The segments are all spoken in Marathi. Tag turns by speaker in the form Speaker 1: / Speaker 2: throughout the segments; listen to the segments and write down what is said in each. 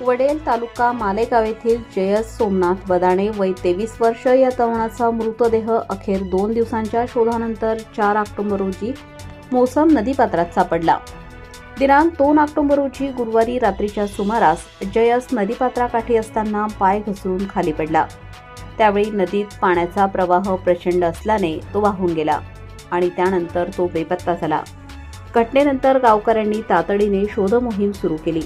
Speaker 1: वडेल तालुका मालेगाव येथील जयस सोमनाथ बदाणे वय तेवीस वर्ष या तरुणाचा मृतदेह अखेर दोन दिवसांच्या शोधानंतर चार ऑक्टोबर रोजी मोसम नदीपात्रात सापडला. दिनांक दोन ऑक्टोबर रोजी गुरुवारी रात्रीच्या सुमारास जयस नदीपात्राकाठी असताना पाय घसरून खाली पडला. त्यावेळी नदीत पाण्याचा प्रवाह प्रचंड असल्याने तो वाहून गेला आणि त्यानंतर तो बेपत्ता झाला. घटनेनंतर गावकऱ्यांनी तातडीने शोधमोहीम सुरू केली.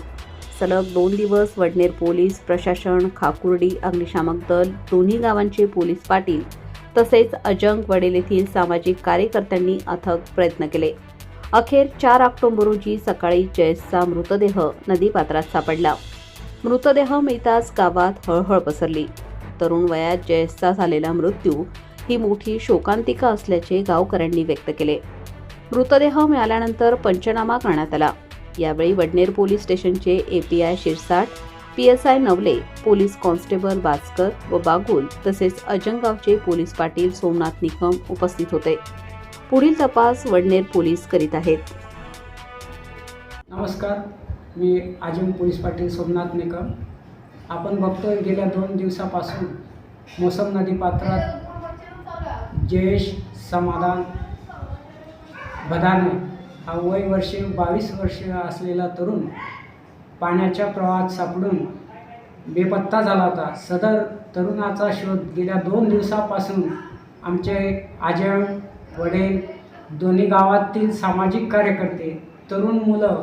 Speaker 1: सलग दोन दिवस वडनेर पोलीस प्रशासन खाकुर्डी अग्निशामक दल दोन्ही गावांचे पोलीस पाटील तसेच अजंग वडेल येथील सामाजिक कार्यकर्त्यांनी अथक प्रयत्न केले. अखेर चार ऑक्टोबर रोजी सकाळी जयसचा मृतदेह नदीपात्रात सापडला. मृतदेह मिळताच गावात हळहळ पसरली. तरुण वयात जयसचा झालेला मृत्यू ही मोठी शोकांतिका असल्याचे गावकऱ्यांनी व्यक्त केले. मृतदेह मिळाल्यानंतर पंचनामा करण्यात आला. यावेळी वडनेर पोलीस स्टेशनचे API Shirsat I Navle police constable Baskar व बागुल तसेच अजंगावचे पोलीस पाटील सोमनाथ निकम उपस्थित होते. पुढील तपास वडनेर पोलीस करीत आहेत.
Speaker 2: नमस्कार मी आजिम पोलीस पाटील सोमनाथ निकम. आपण बघतोय गेल्या दोन दिवसापासून मोसम नदी पात्रात जयेश समाधान बदाने हा वय वर्षे बावीस वर्ष असलेला तरुण पाण्याच्या प्रवाहात सापडून बेपत्ता झाला होता. सदर तरुणाचा शोध गेल्या दोन दिवसापासून आमचे आजम वडील दोन्ही गावातील सामाजिक कार्यकर्ते तरुण मुलं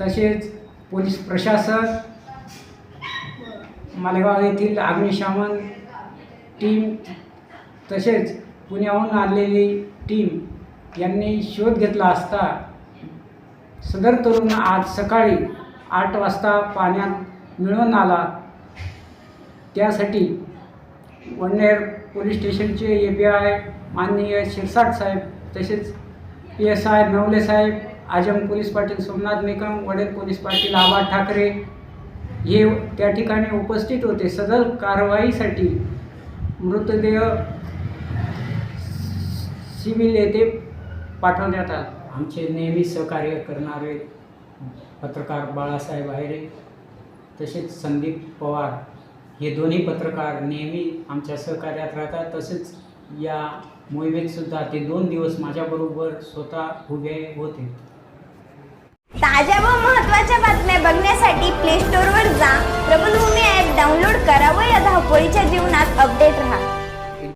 Speaker 2: तसेच पोलीस प्रशासन मालेगाव येथील अग्निशमन टीम तसेच पुण्याहून आलेली टीम यांनी शोध घेतला असता सदर तरुण आज सकाळी आठ वाजता पाण्यात मिळून आला. त्यासाठी वडनेर पोलीस स्टेशनचे ए पी आय माननीय शिरसाट साहेब तसेच पी एस आय नवले साहेब आजम पोलीस पाटील सोमनाथ निकम वडेल पोलीस पाटील आबा ठाकरे हे त्या ठिकाणी उपस्थित होते. सदर कारवाईसाठी मृतदेह सिव्हिल येथे पाठवण्यात आला. आमचे नेहमी सहकार्य करणारे पत्रकार बाळासाहेब आहेरे तसेच संदीप पवार हे दोन्ही पत्रकार नेहमी आमच्या सहकार्यात राहतात. तसेच या मोहिमेतसुद्धा ते दोन दिवस माझ्याबरोबर स्वतः उभे होते.
Speaker 3: ताज्या व महत्त्वाच्या बातम्या बघण्यासाठी प्ले स्टोअरवर जा. प्रबलभूमी ॲप डाउनलोड करा व या धावपळीच्या जीवनात अपडेट राहा.